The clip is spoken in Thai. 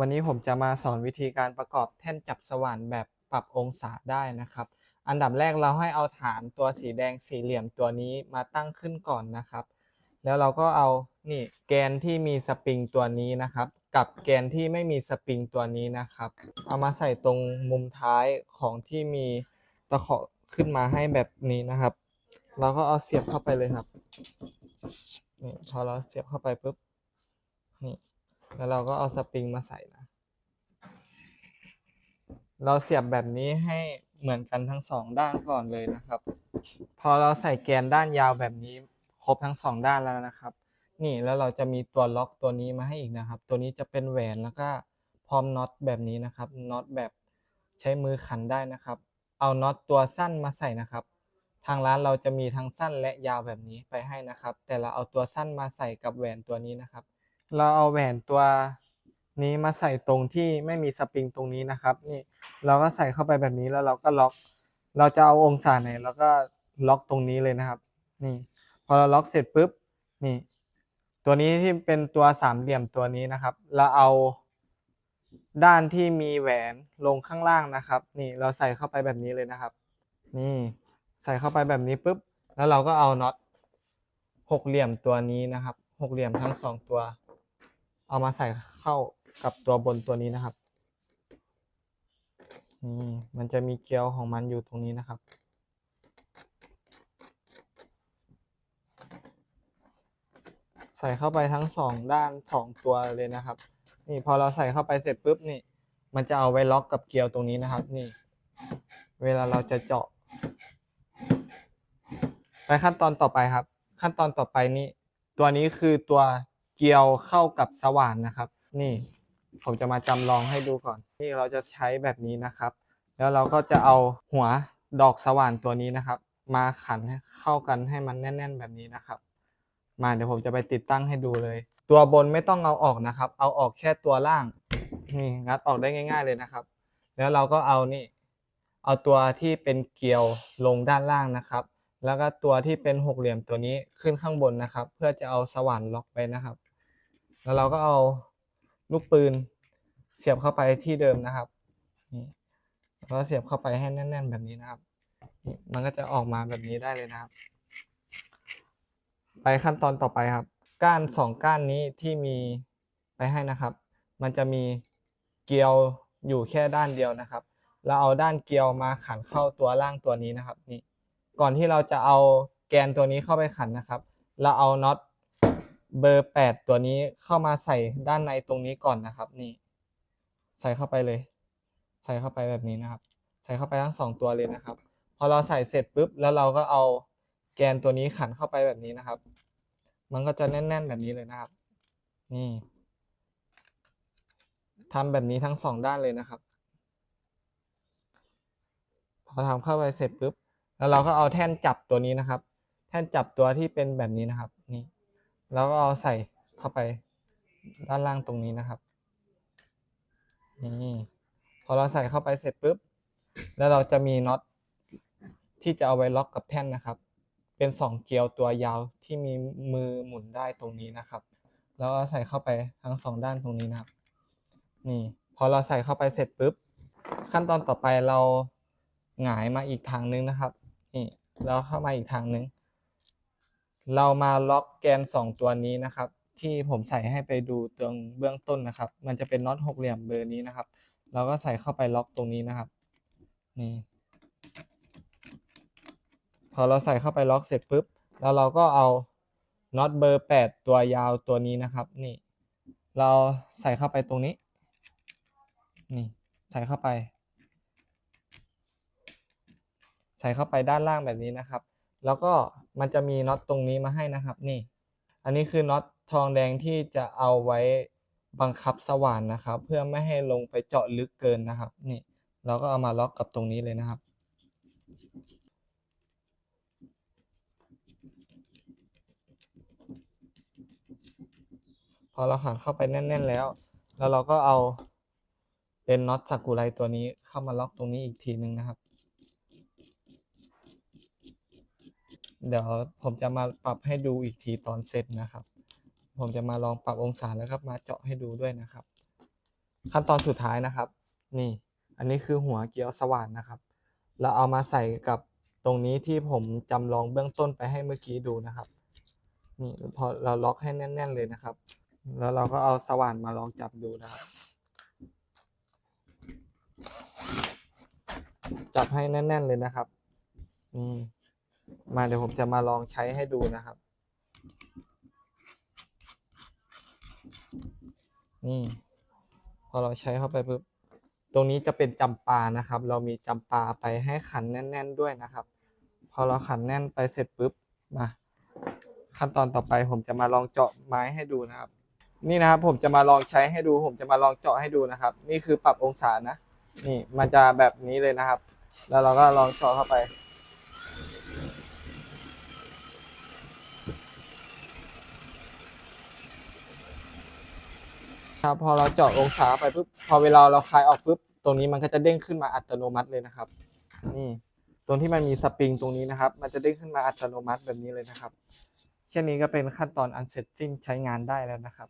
วันนี้ผมจะมาสอนวิธีการประกอบแท่นจับสว่านแบบปรับองศาได้นะครับ อันดับแรกเราให้เอาฐานตัวสีแดงสี่เหลี่ยมตัวนี้มาตั้งขึ้นก่อนนะครับ แล้วเราก็เอานี่แกนที่มีสปริงตัวนี้นะครับ กับแกนที่ไม่มีสปริงตัวนี้นะครับ เอามาใส่ตรงมุมท้ายของที่มีตะขอขึ้นมาให้แบบนี้นะครับ เราก็เอาเสียบเข้าไปเลยครับนี่พอเราเสียบเข้าไปปุ๊บนี่ แล้วเราก็เอาสปริงมาใส่นะ เราเสียบแบบนี้ให้เหมือนกันทั้งสองด้านก่อนเลยนะครับ พอเราใส่แกนด้านยาวแบบนี้ครบทั้งสองด้านแล้วนะครับ นี่แล้วเราจะมีตัวล็อกตัวนี้มาให้อีกนะครับ ตัวนี้จะเป็นแหวนแล้วก็พร้อมน็อตแบบนี้นะครับน็อตแบบใช้มือขันได้นะครับ เอาน็อตตัวสั้นมาใส่นะครับ ทางร้านเราจะมีทั้งสั้นและยาวแบบนี้ไปให้นะครับ แต่เราเอาตัวสั้นมาใส่กับแหวนตัวนี้นะครับ เราเอาแหวนตัวนี้มาใส่ตรงที่ไม่มีสปริงตรงนี้นะครับ นี่เราก็ใส่เข้าไปแบบนี้แล้วเราก็ล็อก เราจะเอาองศาไหนเราก็ล็อกตรงนี้เลยนะครับ นี่ พอเราล็อกเสร็จปุ๊บนี่ ตัวนี้ที่เป็นตัวสามเหลี่ยมตัวนี้นะครับ เราเอาด้านที่มีแหวนลงข้างล่างนะครับ นี่เราใส่เข้าไปแบบนี้เลยนะครับ นี่ใส่เข้าไปแบบนี้ปุ๊บแล้วเราก็เอาน็อตหกเหลี่ยมตัวนี้นะครับหกเหลี่ยมทั้งสองตัว เอามาใส่เข้ากับตัวบนตัวนี้นะครับนี่มันจะมีเกลียวของมันอยู่ตรงนี้นะครับ ใส่เข้าไปทั้งสองด้านสองตัวเลยนะครับ นี่พอเราใส่เข้าไปเสร็จปุ๊บนี่ มันจะเอาไว้ล็อกกับเกลียวตรงนี้นะครับ นี่ เวลาเราจะเจาะ ไปขั้นตอนต่อไปครับ ขั้นตอนต่อไปนี้ ตัวนี้คือตัว เกลียวเข้ากับสว่านนะครับ นี่ผมจะมาจำลองให้ดูก่อน นี่เราจะใช้แบบนี้นะครับ แล้วเราก็จะเอาหัวดอกสว่านตัวนี้นะครับ มาขันเข้ากันให้มันแน่น ๆ แบบนี้นะครับ มาเดี๋ยวผมจะไปติดตั้งให้ดูเลย ตัวบนไม่ต้องเอาออกนะครับ เอาออกแค่ตัวล่างนี่งัดออกได้ง่าย ๆเลยนะครับ แล้วเราก็เอานี่ เอาตัวที่เป็นเกลียวลงด้านล่างนะครับ แล้วก็ตัวที่เป็นหกเหลี่ยมตัวนี้ขึ้นข้างบนนะครับ เพื่อจะเอาสว่านล็อกไปนะครับ แล้วเราก็เอาลูกปืนเสียบเข้าไปที่เดิมนะครับนี่แล้วก็เสียบเข้าไปให้แน่น ๆ แบบนี้นะครับนี่มันก็จะออกมาแบบนี้ได้เลยนะครับ ไปขั้นตอนต่อไปครับ ก้านสองก้านนี้ที่มีไปให้นะครับ มันจะมีเกลียวอยู่แค่ด้านเดียวนะครับ เราเอาด้านเกลียวมาขันเข้าตัวล่างตัวนี้นะครับนี่ ก่อนที่เราจะเอาแกนตัวนี้เข้าไปขันนะครับ เราเอาน็อต เบอร์แปดตัวนี้เข้ามาใส่ด้านในตรงนี้ก่อนนะครับ นี่ ใส่เข้าไปเลย ใส่เข้าไปแบบนี้นะครับ ใส่เข้าไปทั้งสองตัวเลยนะครับ พอเราใส่เสร็จปุ๊บแล้วเราก็เอาแกนตัวนี้ขันเข้าไปแบบนี้นะครับ มันก็จะแน่น ๆ แบบนี้เลยนะครับ นี่ทำแบบนี้ทั้งสองด้านเลยนะครับ พอทำเข้าไปเสร็จปุ๊บแล้วเราก็เอาแท่นจับตัวนี้นะครับ แท่นจับตัวที่เป็นแบบนี้นะครับ นี่ แล้วก็เอาใส่เข้าไปด้านล่างตรงนี้นะครับ นี่ พอเราใส่เข้าไปเสร็จปุ๊บ แล้วเราจะมีน็อตที่จะเอาไว้ล็อกกับแท่นนะครับ เป็นสองเกลียวตัวยาวที่มีมือหมุนได้ตรงนี้นะครับ แล้วก็ใส่เข้าไปทั้งสองด้านตรงนี้นะครับ นี่ พอเราใส่เข้าไปเสร็จปุ๊บ ขั้นตอนต่อไปเราหงายมาอีกทางนึงนะครับ นี่ เราเข้ามาอีกทางนึง เรามาล็อกแกนสองตัวนี้นะครับ ที่ผมใส่ให้ไปดูตรงเบื้องต้นนะครับ มันจะเป็นน็อตหกเหลี่ยมเบอร์นี้นะครับ เราก็ใส่เข้าไปล็อกตรงนี้นะครับ นี่ พอเราใส่เข้าไปล็อกเสร็จปุ๊บ แล้วเราก็เอาน็อตเบอร์แปดตัวยาวตัวนี้นะครับ นี่ เราใส่เข้าไปตรงนี้ นี่ ใส่เข้าไป ใส่เข้าไปด้านล่างแบบนี้นะครับ แล้วก็มันจะมีน็อตตรงนี้มาให้นะครับนี่ อันนี้คือน็อตทองแดงที่จะเอาไว้บังคับสว่านนะครับ เพื่อไม่ให้ลงไปเจาะลึกเกินนะครับ นี่เราก็เอามาล็อกกับตรงนี้เลยนะครับ พอเราขันเข้าไปแน่น ๆ แล้ว แล้วเราก็เอาเป็นน็อตซากุไรตัวนี้เข้ามาล็อกตรงนี้อีกทีนึงนะครับ เดี๋ยวผมจะมาปรับให้ดูอีกทีตอนเสร็จนะครับ ผมจะมาลองปรับองศาแล้วก็มาเจาะให้ดูด้วยนะครับ ขั้นตอนสุดท้ายนะครับ นี่ อันนี้คือหัวเกี๊ยวสว่านนะครับ เราเอามาใส่กับตรงนี้ที่ผมจำลองเบื้องต้นไปให้เมื่อกี้ดูนะครับนี่พอเราล็อกให้แน่น ๆ เลยนะครับ แล้วเราก็เอาสว่านมาลองจับดูนะครับ จับให้แน่น ๆเลยนะครับนี่ มาเดี๋ยวผมจะมาลองใช้ให้ดูนะครับ นี่ พอเราใช้เข้าไปปุ๊บตรงนี้จะเป็นจำปานะครับ เรามีจำปาไปให้ขันแน่น ๆ ด้วยนะครับ พอเราขันแน่นไปเสร็จปุ๊บมา ขั้นตอนต่อไปผมจะมาลองเจาะไม้ให้ดูนะครับ นี่นะครับผมจะมาลองใช้ให้ดู ผมจะมาลองเจาะให้ดูนะครับ นี่คือปรับองศานะ นี่มันจะแบบนี้เลยนะครับ แล้วเราก็ลองเจาะเข้าไป ครับ พอเราเจาะองศาไปปุ๊บพอเวลาเราคลายออกปุ๊บตรงนี้มันก็จะเด้งขึ้นมาอัตโนมัติเลยนะครับ นี่ตรงที่มันมีสปริงตรงนี้นะครับ มันจะเด้งขึ้นมาอัตโนมัติแบบนี้เลยนะครับ เช่นนี้ก็เป็นขั้นตอนอันเสร็จสิ้นใช้งานได้แล้วนะครับ